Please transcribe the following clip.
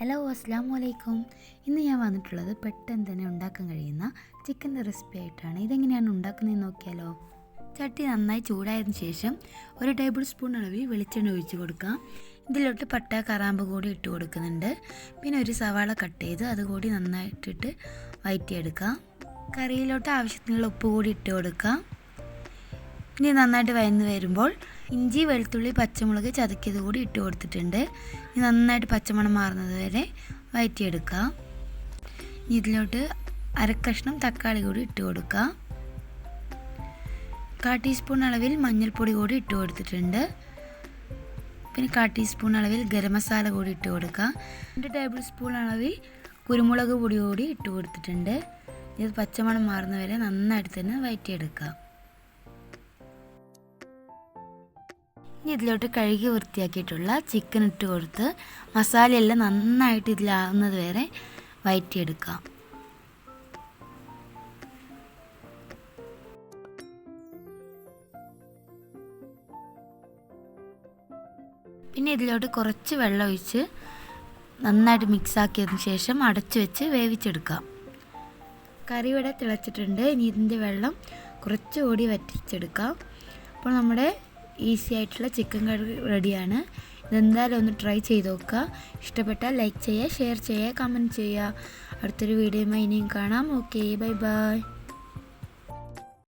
Hello അസ്സാം വലൈക്കും ഇന്ന് ഞാൻ വന്നിട്ടുള്ളത് പെട്ടെന്ന് തന്നെ ഉണ്ടാക്കാൻ കഴിയുന്ന ചിക്കന്റെ റെസിപ്പി ആയിട്ടാണ്. ഇതെങ്ങനെയാണ് ഉണ്ടാക്കുന്നതെന്ന് നോക്കിയാലോ? ചട്ടി നന്നായി ചൂടായതിനു ശേഷം ഒരു ടേബിൾ സ്പൂൺ അളവിൽ വെളിച്ചെണ്ണ ഒഴിച്ച് കൊടുക്കാം. ഇതിലോട്ട് പട്ട കറാമ്പ് കൂടി ഇട്ട് കൊടുക്കുന്നുണ്ട്. പിന്നെ ഒരു സവാള കട്ട് ചെയ്ത് അതുകൂടി നന്നായിട്ടിട്ട് വയറ്റിയെടുക്കാം. കറിയിലോട്ട് ആവശ്യത്തിനുള്ള ഉപ്പ് കൂടി ഇട്ട് കൊടുക്കാം. ഇനി നന്നായിട്ട് വയന്ന് വരുമ്പോൾ ഇഞ്ചി വെളുത്തുള്ളി പച്ചമുളക് ചതക്കിയത് കൂടി ഇട്ട് കൊടുത്തിട്ടുണ്ട്. ഇനി നന്നായിട്ട് പച്ചമണം മാറുന്നത് വരെ വയറ്റിയെടുക്കാം. ഇനി ഇതിലോട്ട് അരക്കഷ്ണം തക്കാളി കൂടി ഇട്ട് കൊടുക്കുക കാ ടീസ്പൂൺ അളവിൽ മഞ്ഞൾപ്പൊടി കൂടി ഇട്ട് കൊടുത്തിട്ടുണ്ട്. പിന്നെ കാ ടീസ്പൂൺ അളവിൽ ഗരം മസാല കൂടി ഇട്ട് കൊടുക്കുക രണ്ട് ടേബിൾ സ്പൂൺ അളവിൽ കുരുമുളക് പൊടി കൂടി ഇട്ട് കൊടുത്തിട്ടുണ്ട്. ഇത് പച്ചമണം മാറുന്നവരെ നന്നായിട്ട് തന്നെ വയറ്റിയെടുക്കാം. ഇനി ഇതിലോട്ട് കഴുകി വൃത്തിയാക്കിയിട്ടുള്ള ചിക്കൻ ഇട്ട് കൊടുത്ത് മസാലയെല്ലാം നന്നായിട്ട് ഇതിലാവുന്നത് വരെ വയറ്റിയെടുക്കാം. പിന്നെ ഇതിലോട്ട് കുറച്ച് വെള്ളം ഒഴിച്ച് നന്നായിട്ട് മിക്സാക്കിയതിന് ശേഷം അടച്ചു വെച്ച് വേവിച്ചെടുക്കാം. കറി ഇവിടെ തിളച്ചിട്ടുണ്ട്. ഇനി ഇതിന്റെ വെള്ളം കുറച്ചുകൂടി വറ്റിച്ചെടുക്കാം. അപ്പോൾ നമ്മുടെ ഈസി ആയിട്ടുള്ള ചിക്കൻ കറി റെഡിയാണ്. ഇതെന്തായാലും ഒന്ന് ട്രൈ ചെയ്ത് നോക്കുക. ഇഷ്ടപ്പെട്ടാൽ ലൈക്ക് ചെയ്യുക ഷെയർ ചെയ്യുക കമന്റ് ചെയ്യുക. അടുത്തൊരു വീഡിയോയുമായി ഇനിയും കാണാം. Okay bye bye.